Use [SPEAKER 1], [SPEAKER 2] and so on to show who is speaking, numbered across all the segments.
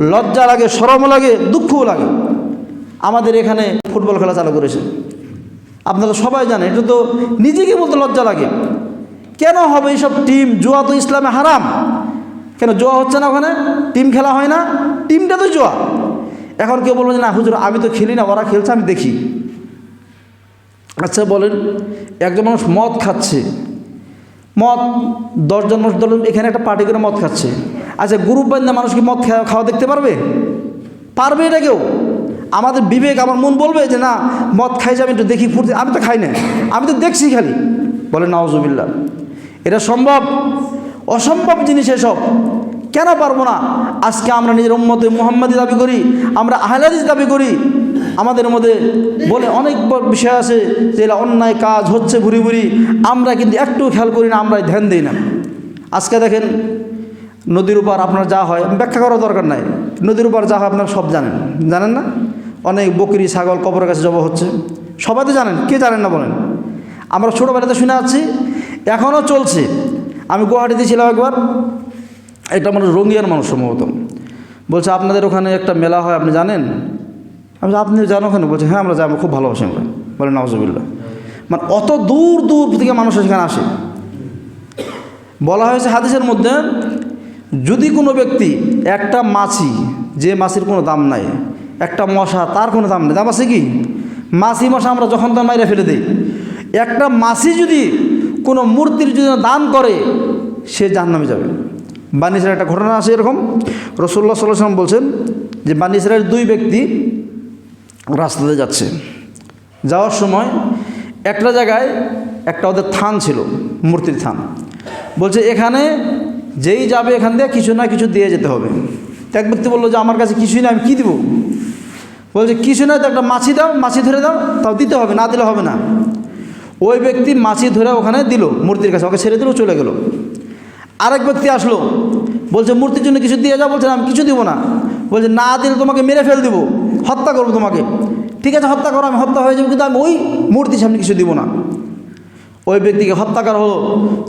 [SPEAKER 1] লজ্জা লাগে, সরমও লাগে, দুঃখও লাগে। আমাদের এখানে ফুটবল খেলা চালু করেছে। আপনারা সবাই জানেন, এটা তো নিজেকে বলতে লজ্জা লাগে। কেন হবে এইসব টিম? জোয়া তো ইসলামে হারাম। কেন জোয়া হচ্ছে না ওখানে? টিম খেলা হয় না? টিমটা তো জোয়া। এখন কেউ বলব যে, না, হুজুর, আমি তো খেলি না, ওরা খেলছে, আমি দেখি। আচ্ছা বলেন, একজন মানুষ মদ খাচ্ছে। মদ, দশজন মানুষ ধরুন, এখানে একটা পার্টি করে মদ খাচ্ছে। আচ্ছা গ্রুপ বান্ধা মানুষ কি মদ খাওয়া দেখতে পারবে? পারবে এটা কেউ? আমাদের বিবেক, আমার মন বলবে যে না, মদ খাই যাবে একটু দেখি ফুর্তি আমি তো খাই না। আমি তো দেখছি খালি। বলে নওয়াজুবিল্লা এটা সম্ভব? অসম্ভব জিনিস এসব। কেন পারব না? আজকে আমরা নিজের উম্মতে মোহাম্মদী দাবি করি, আমরা আহলাদিস দাবি করি। আমাদের মধ্যে বলে অনেক বিষয় আছে যে এরা অন্যায় কাজ হচ্ছে ভুরি ভুরি। আমরা কিন্তু একটু খেয়াল করি না আমরা ধ্যান দিই না। আজকে দেখেন, নদীর উপর আপনার যা হয় ব্যাখ্যা করার দরকার নাই। নদীর উপর যা হয় আপনারা সব জানেন। জানেন না? অনেক বকরি, ছাগল, কবরের কাছে জবা হচ্ছে। সবাই তো জানেন, কে জানেন না বলেন? আমরা ছোটোবেলাতে শুনে আছি এখনও চলছে। আমি গুয়াহাটিতে ছিলাম একবার এটা মানুষ রঙিয়ার মানুষ সম্ভবত। বলছে, আপনাদের ওখানে একটা মেলা হয়, আপনি জানেন? আমি আপনি জানো কেন? বলছে হ্যাঁ আমরা যাব, খুব ভালোবাসি আমরা। বলে নওয়াজবিল্লা মানে অত দূর দূর থেকে মানুষ সেখানে আসে। বলা হয়েছে হাদিসের মধ্যে, যদি কোনো ব্যক্তি একটা মাছি, যে মাছির কোনো দাম নাই, একটা মশা, তার কোনো দাম নেই। দাম আছে কি? মাছি মশা আমরা যখন তার মাইরে ফেলে দিই, একটা মাছি যদি কোনো মূর্তির যদি দান করে, সে জাহান্নামে যাবে। বানি ইসরায়েল একটা ঘটনা আছে এরকম। রসুল্লাহ সাল্লাম বলছেন যে, বানি ইসরায়েল দুই ব্যক্তি রাস্তাতে যাচ্ছে। যাওয়ার সময় একটা জায়গায় একটা ওদের থান ছিল, মূর্তির থান। বলছে, এখানে যেই যাবে এখান দিয়ে কিছু না কিছু দিয়ে যেতে হবে। এক ব্যক্তি বলল যে, আমার কাছে কিছুই না আমি কী দিব? বলছে, কিছু না তো একটা মাছি দাও, মাছি ধরে দাও, তাও দিতে হবে, না দিলে হবে না। ওই ব্যক্তি মাছি ধরে ওখানে দিল, মূর্তির কাছে, ওকে ছেড়ে দিল চলে গেল। আরেক ব্যক্তি আসলো, বলছে, মূর্তির জন্য কিছু দিয়ে যাও? বলছে আমি কিছু দিব না। বলছে, না দিলে তোমাকে মেরে ফেল দিব। হত্যা করব তোমাকে। ঠিক আছে, হত্যা করো, আমি হত্যা হয়ে যাব, কিন্তু আমি ওই মূর্তির সামনে কিছু দিব না। ওই ব্যক্তিকে হত্যা করা হলো।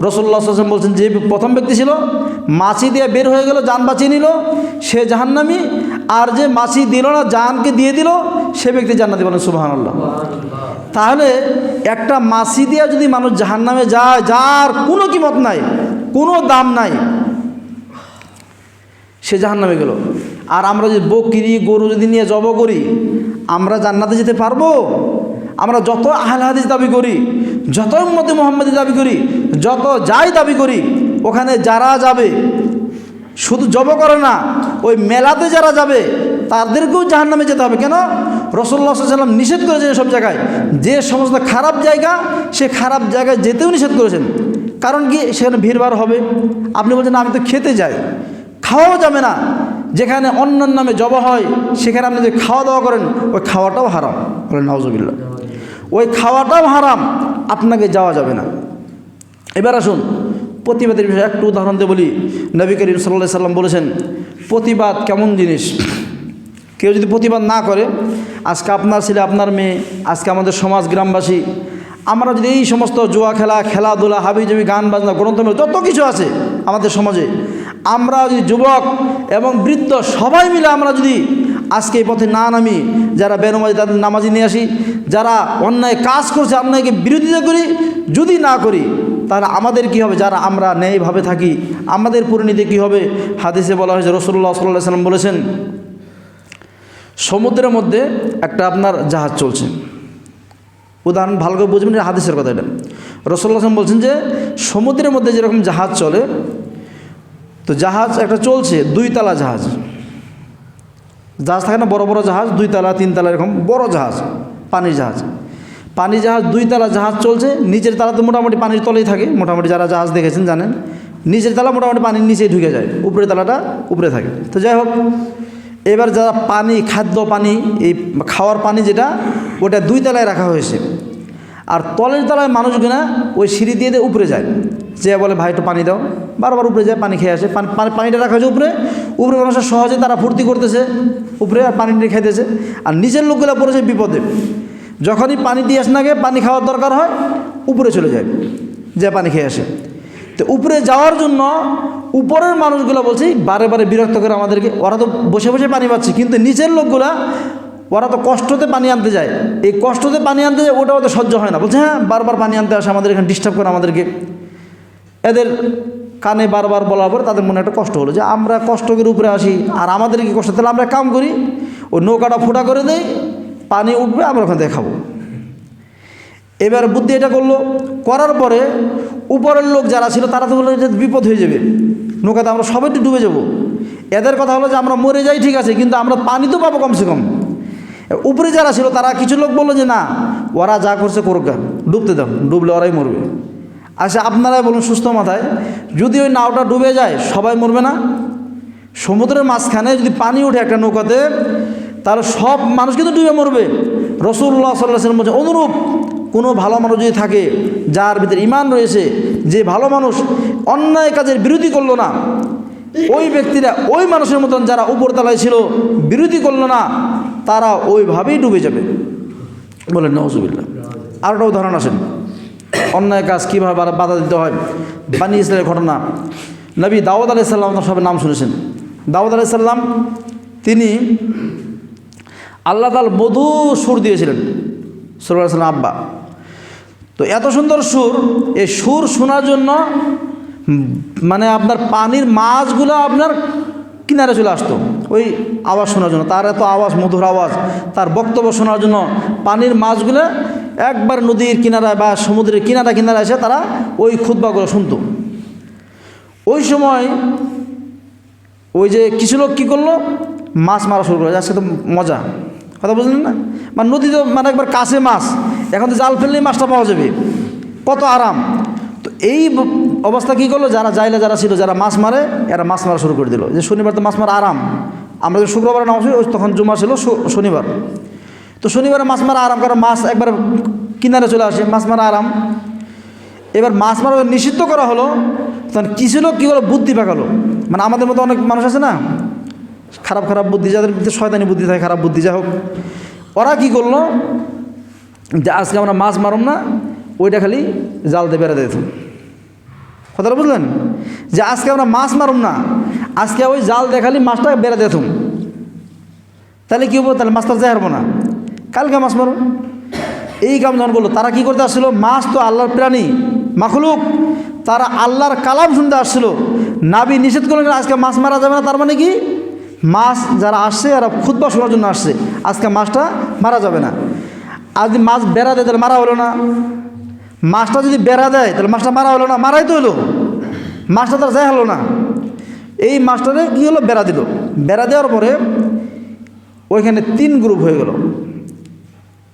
[SPEAKER 1] রসল্লা বলছেন, যে প্রথম ব্যক্তি ছিল, মাছি দিয়ে বের হয়ে গেল, যান বাঁচিয়ে নিল, সে জাহান্নামি, আর যে মাছি দিল না, জানকে দিয়ে দিল, সে ব্যক্তি জান্নাতি বলেন সুবাহান আল্লাহ তাহলে একটা মাছি দিয়ে যদি মানুষ জাহান্নামে যায়, যার কোনো কিমত নাই, কোনো দাম নাই, সে জাহান্নামে গেল। আর আমরা যদি বকরি, গরু যদি নিয়ে জব করি, আমরা জান্নাতে যেতে পারব? আমরা যত আহল হাদিস দাবি করি, যত উম্মতে মোহাম্মদি দাবি করি, যত যাই দাবি করি, ওখানে যারা যাবে, শুধু জব করে না, ওই মেলাতে যারা যাবে, তাদেরকেও জাহান নামে যেতে হবে। কেন? রসল্লা সাল্লাম নিষেধ করেছেন সব জায়গায়। যে সমস্ত খারাপ জায়গা, সে খারাপ জায়গায় যেতেও নিষেধ করেছেন। কারণ কি? সেখানে ভিড়ভাড় হবে। আপনি বলছেন আমি তো খেতে যাই। খাওয়াও যাবে না। যেখানে অন্যান্য নামে জবা হয়, সেখানে আপনি যদি খাওয়া দাওয়া করেন, ওই খাওয়াটাও হারাম। বলেন নওয়াজবিল্লা ওই খাওয়াটাও হারাম, আপনাকে যাওয়া যাবে না। এবার আসুন, প্রতিবাদের বিষয়ে একটু উদাহরণ দিয়ে বলি। নবী করিম সাল্লাহ সাল্লাম বলেছেন, প্রতিবাদ কেমন জিনিস? কেউ যদি প্রতিবাদ না করে, আজকে আপনার ছেলে, আপনার মেয়ে, আজকে আমাদের সমাজ গ্রামবাসী, আমরা যদি এই সমস্ত জুয়া খেলা, খেলাধুলা হাবিজাবি গান বাজনা গ্রন্থমেল যত কিছু আছে আমাদের সমাজে আমরা যদি যুবক এবং বৃদ্ধ সবাই মিলে আমরা যদি আজকে এই পথে না নামি, যারা বেনমাজি তাদের নামাজি নিয়ে আসি, যারা অন্যায় কাজ করছে, অন্যায়কে বিরোধিতা করি, যদি না করি, তাহলে আমাদের কি হবে? যারা আমরা ন্যায়ভাবে থাকি, আমাদের পরিণতি কী হবে? হাদিসে বলা হয়েছে রসুল্লাহ সাল্লাহ সাল্লাম বলেছেন, সমুদ্রের মধ্যে একটা আপনার জাহাজ চলছে। উদাহরণ ভালো করে বুঝবেন হাদিসের কথা এটা। রসল্লাহ বলছেন যে, সমুদ্রের মধ্যে যেরকম জাহাজ চলে তো জাহাজ একটা চলছে দুই তালা জাহাজ। জাহাজ থাকে না, বড় বড় জাহাজ দুই তালা তিন তালা এরকম, বড় জাহাজ, পানির জাহাজ। পানি জাহাজ দুই তালা জাহাজ চলছে নিচের তালা তো মোটামুটি পানির তলেই থাকে, মোটামুটি যারা জাহাজ দেখেছেন জানেন। নিচের তালা মোটামুটি পানির নিচেই ঢুকে যায়, উপরের তালাটা উপরে থাকে। তো যাই হোক, এবার যারা পানি, খাদ্য পানি, এই খাওয়ার পানি যেটা, ওটা দুই তলায় রাখা হয়েছে। আর তলের তলায় মানুষগুনা ওই সিঁড়ি দিয়ে দিয়ে উপরে যায়। যে বলে, ভাই, একটু পানি দাও। বারবার উপরে যায়, পানি খেয়ে আসে। পানি পানি- পানিটা রাখা হয়েছে উপরে। উপরে মানুষের সহজে তারা ফুর্তি করতেছে উপরে আর পানি নিয়ে খাইতেছে। আর নিচের লোকগুলো পড়েছে বিপদে। যখনই পানি দিয়ে আসে নাগে পানি খাওয়ার দরকার হয়, উপরে চলে যায়, যে পানি খেয়ে আসে। তো উপরে যাওয়ার জন্য উপরের মানুষগুলো বলছি, বারে বারে বিরক্ত করে আমাদেরকে। ওরা তো বসে বসে পানি পাচ্ছে, কিন্তু নিচের লোকগুলা ওরা তো কষ্টতে পানি আনতে যায়। এই কষ্টতে পানি আনতে যায় ওটা ওদের সহ্য হয় না। বলছে হ্যাঁ বারবার পানি আনতে আসে, আমাদের এখানে ডিস্টার্ব করে আমাদেরকে। এদের কানে বারবার বলার পর তাদের মনে একটা কষ্ট হলো যে, আমরা কষ্ট করে উপরে আসি, আর আমাদের কি কষ্ট? তাহলে আমরা কাম করি ও নৌকাটা ফোটা করে দেই, পানি উঠবে, আমরা ওখান থেকে খাব। এবার বুদ্ধি এটা করল, করার পরে উপরের লোক যারা ছিল, তারা তো বলল যে বিপদ হয়ে যাবে। নৌকাতে আমরা সবাই ডুবে যাব। এদের কথা হলো যে, আমরা মরে যাই, ঠিক আছে, কিন্তু আমরা পানি তো পাবো কমসে কম। উপরে যারা ছিল, তারা কিছু লোক বলল যে, না, ওরা যা করছে করুক, ডুবতে দাও, ডুবলে ওরাই মরবে। আচ্ছা আপনারাই বলুন সুস্থ মাথায়, যদি ওই নাওটা ডুবে যায়, সবাই মরবে না? সমুদ্রের মাঝখানে যদি পানি ওঠে একটা নৌকাতে, তাহলে সব মানুষ কিন্তু ডুবে মরবে। রসুল্লাহ সাল্লাহ বলছে, অনুরূপ, কোনো ভালো মানুষ যদি থাকে, যার ভিতরে ইমান রয়েছে, যে ভালো মানুষ অন্যায় কাজের বিরোধী করল না, ওই ব্যক্তিরা ওই মানুষের মতন যারা উপরতলায় ছিল বিরোধী করল না তারা ওইভাবেই ডুবে যাবে। বলেন নজুবিল্লা আর একটা উদাহরণ আসেন। অন্যায় কাজ কীভাবে বাধা দিতে হয়? বানি ইসলামের ঘটনা। নবী দাউদ আলি সাল্লাম আপনার সবাই নাম শুনেছেন। দাউদ আলি সাল্লাম তিনি আল্লাহ তাল মধু সুর দিয়েছিলেন। সুর সাল্লাম, আব্বা। তো এত সুন্দর সুর, এই সুর শোনার জন্য মানে আপনার পানির মাছগুলো আপনার কিনারে চলে আসতো। ওই আওয়াজ শোনার জন্য। তার এত আওয়াজ, মধুর আওয়াজ, তার বক্তব্য শোনার জন্য পানির মাছগুলো একবার নদীর কিনারায় বা সমুদ্রের কিনারা কিনারা এসে তারা ওই খুদ্বাগুলো শুনতো। ওই সময় ওই যে কিছু লোক কী করল? মাছ মারা শুরু করল। আজকে তো মজা। কথা বুঝলেন না? মানে নদী তো মানে একবার কাছে মাছ। এখন তো জাল ফেললেই মাছটা পাওয়া যাবে। কত আরাম। তো এই অবস্থা কী করল? যারা জাইলে যারা ছিল, যারা মাছ মারে, এরা মাছ মারা শুরু করে দিল। যে শনিবার তো মাছ মারা আরাম। আমরা যে শুক্রবার নামাজ পড়ি, তখন জুমা ছিল শনিবার। তো শনিবারে মাছ মারা আরাম কারণ মাছ একবার কিনারে চলে আসে মাছ মারা আরাম। এবার মাছ মারা নিষিদ্ধ করা হলো তখন কিছু লোক কী হলো বুদ্ধি পাকালো। মানে আমাদের মতো অনেক মানুষ আছে না? খারাপ খারাপ বুদ্ধি যাদের শয়তানি বুদ্ধি থাকে খারাপ বুদ্ধি যাই হোক। ওরা কী করল? যে আজকে আমরা মাছ মারুম না ওইটা খালি জাল দিয়ে বেড়া দিত। কথাটা বুঝলেন? যে আজকে আমরা মাছ মারুম না আজকে ওই জাল দিয়ে খালি মাছটা বেড়া দিতুম তাহলে কী হব? তাহলে মাছটা যাই হারবো না। কালকে মাছ মারো। এই কাম যখন করল, তারা কি করতে আসছিল? মাছ তো আল্লাহর প্রাণী, মাখলুক। তারা আল্লাহর কালাম শুনতে আসছিল। নাবি নিষেধ করলেন আজকে মাছ মারা যাবে না, তার মানে কি? মাছ যারা আসছে, এরা খুদ্া শোনার জন্য আসছে। আজকে মাছটা মারা যাবে না। যদি মাছ বেড়া দেয়, তাহলে মারা হলো না। মাছটা যদি বেড়া দেয়, তাহলে মাছটা মারা হলো না। মারাই তো হলো। মাছটা তার যাই হলো না। এই মাস্টারে কী হলো? বেড়া দিল। বেড়া দেওয়ার পরে ওইখানে তিন গ্রুপ হয়ে গেল।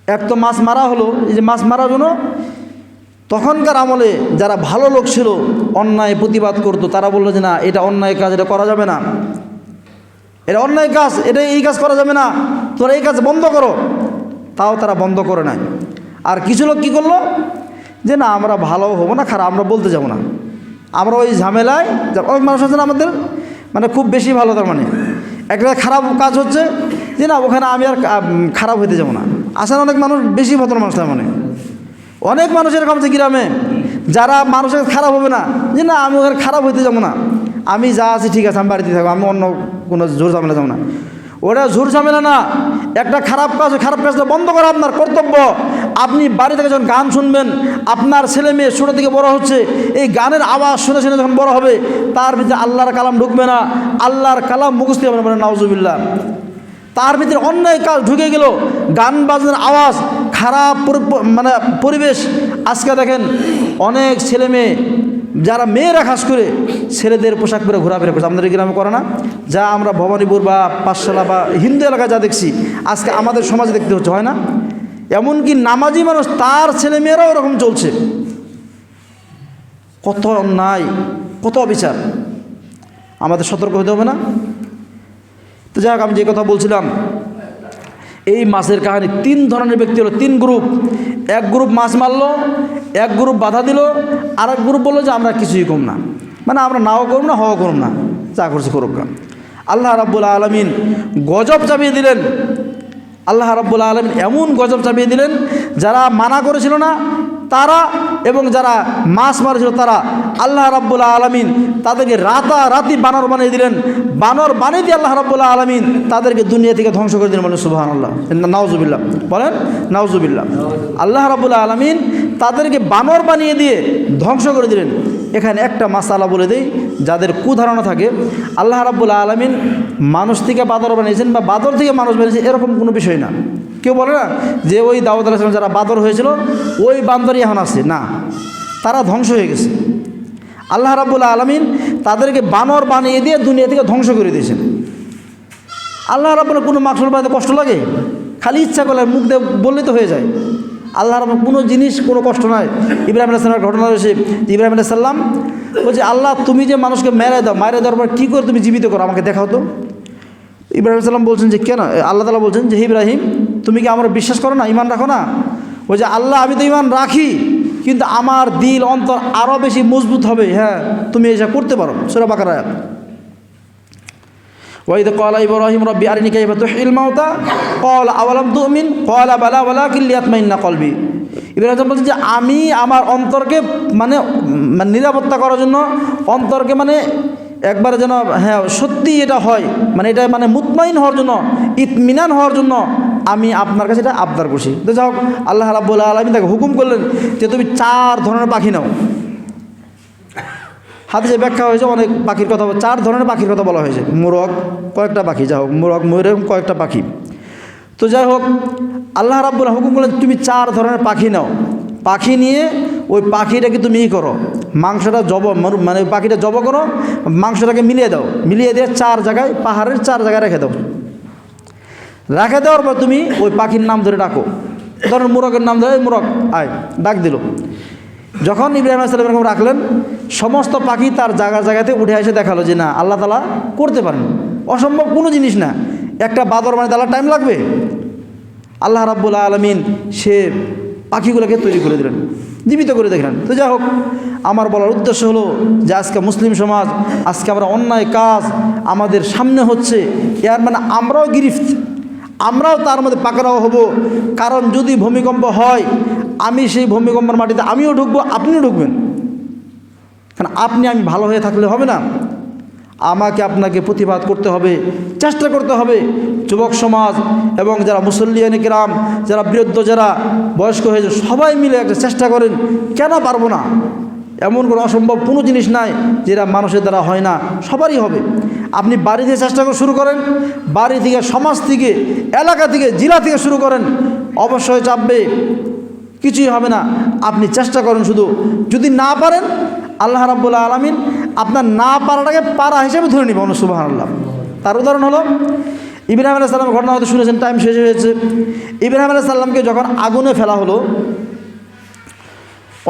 [SPEAKER 1] এক তো মাছ মারা হলো। এই যে মাছ মারার জন্য তখনকার আমলে যারা ভালো লোক ছিল, অন্যায় প্রতিবাদ করতো, তারা বলল যে না, এটা অন্যায় কাজ, এটা করা যাবে না। এটা অন্যায় কাজ, এটা এই কাজ করা যাবে না। তোরা এই কাজ বন্ধ করো। তাও তারা বন্ধ করে নাই। আর কিছু লোক কী করল? যে না, আমরা ভালো হব না, খারাপ, আমরা বলতে যাব না। আমরা ওই ঝামেলায়, অনেক মানুষ আছে না আমাদের? মানে খুব বেশি ভালো তার মানে। একটা খারাপ কাজ হচ্ছে যে না, ওখানে আমি আর খারাপ হইতে যাব না। আসলে অনেক মানুষ, বেশি ভদ্র মানুষ তার মানে। অনেক মানুষ এরকম আছে গ্রামে, যারা মানুষের খারাপ হবে না, যে না, আমি ওখানে খারাপ হইতে যাব না। আমি যা আছি ঠিক আছে, আমি বাড়িতে থাকব, আমি অন্য কোনো জোর ঝামেলা যাব না। ওটা ঝুর ঝামেলা না, একটা খারাপ কাজ, খারাপ কাজটা বন্ধ করা আপনার কর্তব্য। আপনি বাড়ি থেকে যখন গান শুনবেন, আপনার ছেলে মেয়ে ছোটো থেকে বড় হচ্ছে, এই গানের আওয়াজ শুনে শুনে যখন বড় হবে, তার ভিতরে আল্লাহর কালাম ঢুকবে না, আল্লাহর কালাম মুখস্থ হবে না মানে নাউজুবিল্লাহ। তার ভিতরে অন্যায় কাজ ঢুকে গেল, গান বাজনার আওয়াজ, খারাপ মানে পরিবেশ। আজকে দেখেন, অনেক ছেলে মেয়ে, যারা মেয়েরা খাস করে, ছেলেদের পোশাক পরে ঘোরাফেরা করছে। আমাদের গ্রামে করে না? যা আমরা ভবানীপুর বা পাঠশালা বা হিন্দু এলাকায় যা দেখছি, আজকে আমাদের সমাজে দেখতে হচ্ছে, হয় না? এমনকি নামাজি মানুষ, তার ছেলে মেয়েরাও ওরকম চলছে। কত অন্যায়, কত অবিচার। আমাদের সতর্ক হতে হবে না? তো যাই আমি যে কথা বলছিলাম, এই মাছের কাহিনী, তিন ধরনের ব্যক্তি হলো, তিন গ্রুপ এক গ্রুপ মাছ মারলো, এক গ্রুপ বাধা দিল আর এক গ্রুপ বলল যে, আমরা কিছুই কম না। মানে আমরা নাও করব না হওয়া করব না। যা করছি করুক। আল্লাহ রাব্বুল আলমিন গজব চাপিয়ে দিলেন। আল্লাহ রাব্বুল আলমিন এমন গজব চাপিয়ে দিলেন, যারা মানা করেছিল না, তারা এবং যারা মাছ মারেছিল তারা আল্লাহ রাব্বুল আলমিন তাদেরকে রাতারাতি বানর বানিয়ে দিলেন। বানর বানিয়ে দিয়ে আল্লাহ রাব্বুল আলমিন তাদেরকে দুনিয়া থেকে ধ্বংস করে দিলেন বলেন সুবাহ আল্লাহ নাউজুবিল্লাহ। বলেন, নাউজুবিল্লাহ। আল্লাহ রাব্বুল আলমিন তাদেরকে বানর বানিয়ে দিয়ে ধ্বংস করে দিলেন। এখানে একটা মাসালা বলে দেই, যাদের কুধারণা থাকে, আল্লাহ রাব্বুল আলমিন মানুষ থেকে বাদর বানিয়েছেন বা বাদর থেকে মানুষ বানিয়েছেন এরকম কোনো বিষয় না। কেউ বলে না যে ওই দাউদ আলাহিসাম যারা বাদর হয়েছিল, ওই বান্দরই এখন আছে। না, তারা ধ্বংস হয়ে গেছে। আল্লাহ রাব্বুল আলমিন তাদেরকে বানর বানিয়ে দিয়ে দুনিয়া থেকে ধ্বংস করে দিয়েছেন। আল্লাহ রাব্বুল কোনো মাকসুল বানাতে কষ্ট লাগে? খালি ইচ্ছা করলে মুখ দিয়ে বললে তো হয়ে যায়। আল্লাহ রাব্বুল কোনো জিনিস, কোনো কষ্ট নয় ইব্রাহিম আলাইসালামের ঘটনা রয়েছে ইব্রাহিম আলাইসাল্লাম বলছে, আল্লাহ, তুমি যে মানুষকে মেরে দাও, মারে দেওয়ার পর কী করে তুমি জীবিত করো? আমাকে দেখাও তো। ইব্রাহিম সাল্লাম বলছেন যে, কেন? আল্লাহ তালা বলছেন যে ইব্রাহিম, তুমি কি আমার বিশ্বাস করো না ইমান রাখো না? যে আল্লাহ, আমি তো ইমান রাখি, কিন্তু আমার দিল, অন্তর আরও বেশি মজবুত হবে। হ্যাঁ তুমি এটা করতে পারো, সুরা বাকার কলা ইব্রাহিম রব্বি আরিনি কাইফা তুহিল মাউতা কল আওয়ালাম তুমিন? কলা বালা ওয়ালা কিল্লিয়াত মাইন্না কলবি ইব্রাহিম বলছেন যে, আমি আমার অন্তরকে মানে মানে নিরাপত্তা করার জন্য অন্তরকে মানে একবারে যেন হ্যাঁ সত্যি এটা হয় মানে এটা মানে মুতমাইন হওয়ার জন্য, ইতমিনান হওয়ার জন্য আমি আপনার কাছে এটা আবদার করছি। তো হোক, আল্লাহ রাব্বুল আলমী তাকে হুকুম করলেন যে, তুমি চার ধরনের পাখি নাও। হাদিসে ব্যাখ্যা হয়েছে, অনেক পাখির কথা, চার ধরনের পাখির কথা বলা হয়েছে। মোরগ, কয়েকটা পাখি, যাই হোক, মোরগ, ময়ূর এরকম কয়েকটা পাখি। তো যাই হোক, আল্লাহ রাব্বুল হুকুম করলেন, তুমি চার ধরনের পাখি নাও। পাখি নিয়ে ওই পাখিটাকে তুমি ই করো। মাংসটা জব মানে পাখিটা জব করো, মাংসটাকে মিলিয়ে দাও। মিলিয়ে দিয়ে চার জায়গায়, পাহাড়ের চার জায়গায় রেখে দাও। রেখে দেওয়ার পর তুমি ওই পাখির নাম ধরে ডাকো। ধরেন মোরগের নাম ধরে, মুরগ, আয়, ডাক দিল। যখন ইব্রাহিম আসসালাম এরকম রাখলেন সমস্ত পাখি তার জায়গা জায়গাতে উঠে এসে দেখাল যে না, আল্লাহ তালা করতে পারেন। অসম্ভব কোনো জিনিস না। একটা বাদর মানে তালা টাইম লাগবে। আল্লাহ রাব্বুল আলমিন সে পাখিগুলোকে তৈরি করে দিলেন, জীবিত করে দেখলেন। তো যাই হোক, আমার বলার উদ্দেশ্য হলো যে আজকে মুসলিম সমাজ, আজকে আমরা অন্যায় কাজ আমাদের সামনে হচ্ছে, এর মানে আমরাও গিরিফত, আমরাও তার মধ্যে পাকড়াও হব। কারণ যদি ভূমিকম্প হয়, আমি সেই ভূমিকম্পের মাটিতে আমিও ঢুকবো, আপনিও ঢুকবেন। কারণ আপনি আমি ভালো হয়ে থাকলে হবে না। আমাকে আপনাকে প্রতিবাদ করতে হবে, চেষ্টা করতে হবে। যুবক সমাজ এবং যারা মুসল্লিয়ান গ্রাম যারা বৃদ্ধ, যারা বয়স্ক হয়েছে, সবাই মিলে একটা চেষ্টা করেন, কেন পারব না? এমন কোনো অসম্ভব কোনো জিনিস নাই যেটা মানুষের দ্বারা হয় না, সবারই হবে। আপনি বাড়ি থেকে চেষ্টা করে শুরু করেন, বাড়ি থেকে, সমাজ থেকে, এলাকা থেকে, জেলা থেকে শুরু করেন, অবশ্যই চাপবে, কিছুই হবে না। আপনি চেষ্টা করেন শুধু, যদি না পারেন আল্লাহ রাব্বুল আলমিন আপনার না পারাটাকে পারা হিসেবে ধরে নিব সুবাহ আল্লাহ তার উদাহরণ হলো, ইব্রাহিম আলাহ সাল্লামের ঘটনা হয়তো শুনেছেন টাইম শেষ হয়েছে। ইব্রাহিম আলাহ সাল্লামকে যখন আগুনে ফেলা হলো,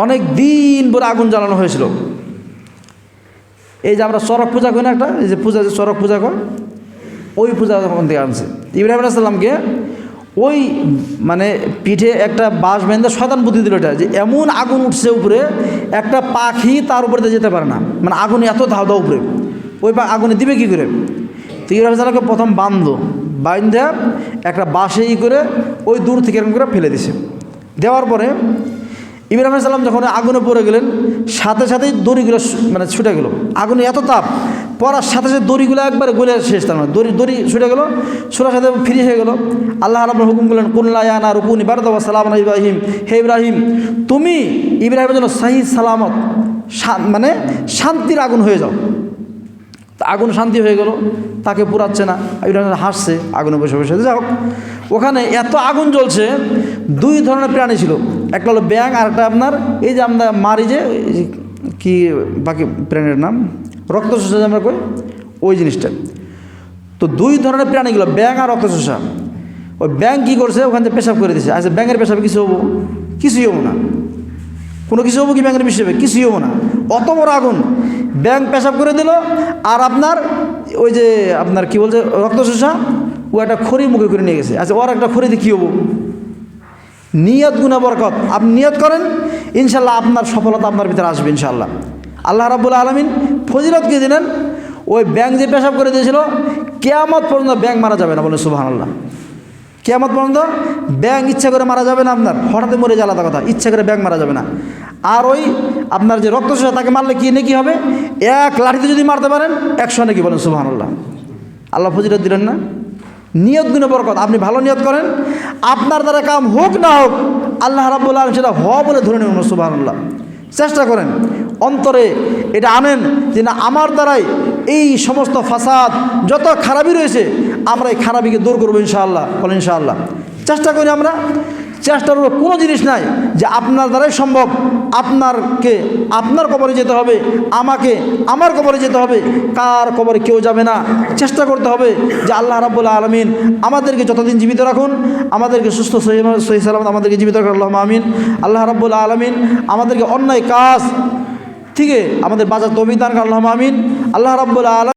[SPEAKER 1] অনেক দিন পরে আগুন জ্বালানো হয়েছিল। এই যে আমরা চরক পূজা করি না একটা, এই যে পূজা, যে চরক পূজা কর, ওই পূজা ওখান থেকে আনছে। ইব্রাহিম আলাহ সাল্লামকে ওই মানে পিঠে একটা বাঁশ বেঁধে শতান বুদ্ধি দিল এটা, যে এমন আগুন উঠছে উপরে, একটা পাখি তার উপরে যেতে পারে না। মানে আগুন এত ধাও দাও উপরে। ওই পা- আগুনে দিবে কী করে? তো সাল্লামকে প্রথম বাঁধলো, বাঁধে একটা বাঁশে ই করে ওই দূর থেকে এরকম করে ফেলে দিছে। দেওয়ার পরে ইব্রাহিম সাল্লাম যখন আগুনে পড়ে গেলেন, সাথে সাথেই দড়িগুলো মানে ছুটে গেল। আগুনে এত তাপ পড়ার সাথে সাথে দড়িগুলো একবারে গলে শেষ, তার মানে দড়ি দড়ি ছুটে গেল, ছোটার সাথে ফ্রি হয়ে গেল। আল্লাহ রাব্বুল হুকুম করলেন কুল্লায়ানা রুকুন ইবারদ সালাম ইব্রাহিম। হে ইব্রাহিম, তুমি ইব্রাহিমের জন্য সাহি সালামত মানে শান্তির আগুন হয়ে যাও। আগুন শান্তি হয়ে গেল, তাকে পুরাচ্ছে না, ইব্রাহিম হাসছে, আগুনে বসে বসে। যাই হোক, ওখানে এত আগুন জ্বলছে, দুই ধরনের প্রাণী ছিল। একটা হলো ব্যাং আর একটা আপনার এই যে আমরা মারি যে কি বাকি প্রাণীর নাম? রক্ত শোষা আমরা কই, ওই জিনিসটা। তো দুই ধরনের প্রাণীগুলো ব্যাং আর রক্ত শোষা ওই ব্যাং কী করছে? ওখান থেকে পেশাব করে দিছে। আচ্ছা ব্যাঙের পেশাবে কিছু হব? কিছুই হব না। কোনো কিছু হব কি ব্যাঙের বিষয়ে কিছুই হব না। অত বড় আগুন। ব্যাং পেশাব করে দিল, আর আপনার ওই যে আপনার কি বলছে, রক্ত শোষা ও একটা খড়ি মুখে করে নিয়ে গেছে। আচ্ছা ওর একটা খড়িতে কী হব? নিয়ত গুণা বরকত। আপনি নিয়ত করেন, ইনশাল্লাহ আপনার সফলতা আপনার ভিতরে আসবে, ইনশাল্লাহ। আল্লাহ রাবুল আলমিন ফজিলত কি দিলেন ওই ব্যাংক যে পেশাব করে দিয়েছিল, কেয়ামত পর্যন্ত ব্যাংক মারা যাবে না বলে সুবাহ আল্লাহ কেমন পর্যন্ত ব্যাংক ইচ্ছা করে মারা যাবে না আপনার হঠাৎ মরে যায় আলাদা কথা, ইচ্ছা করে ব্যাংক মারা যাবে না। আর ওই আপনার যে রক্তশোষা তাকে মারলে কি, নাকি হবে? এক লাঠিতে যদি মারতে পারেন, একশো নাকি বলেন সুবাহ আল্লাহ ফজিলত দিলেন না। নিয়ত গুণে বরকত, আপনি ভালো নিয়ত করেন। আপনার দ্বারা কাম হোক না হোক, আল্লাহ রাব্বুল আলম সেটা হ বলে ধরে নেবেন সুবাহ আল্লাহ চেষ্টা করেন। অন্তরে এটা আনেন যে না, আমার দ্বারাই এই সমস্ত ফাসাদ যত খারাপই রয়েছে, আমরা এই খারাপিকে দূর করব ইনশাআল্লাহ। বলেন ইনশাআল্লাহ। চেষ্টা করি আমরা। চেষ্টার উপর কোনো জিনিস নাই যে আপনার দ্বারাই সম্ভব। আপনারকে আপনার কবরে যেতে হবে, আমাকে আমার কবরে যেতে হবে, কার কবরে কেউ যাবে না। চেষ্টা করতে হবে যে আল্লাহ রাব্বুল্লাহ আলমিন আমাদেরকে যতদিন জীবিত রাখুন, আমাদেরকে সুস্থ, সহি সহি সালামত আমাদেরকে জীবিত রাখুন। আল্লাহ আমিন। আল্লাহ রাব্বুল্লাহ আলমিন আমাদেরকে অন্যায় কাজ থেকে আমাদের বাজার তবিদান আল্লাহ আমিন। আল্লাহ রাবুল্লাহ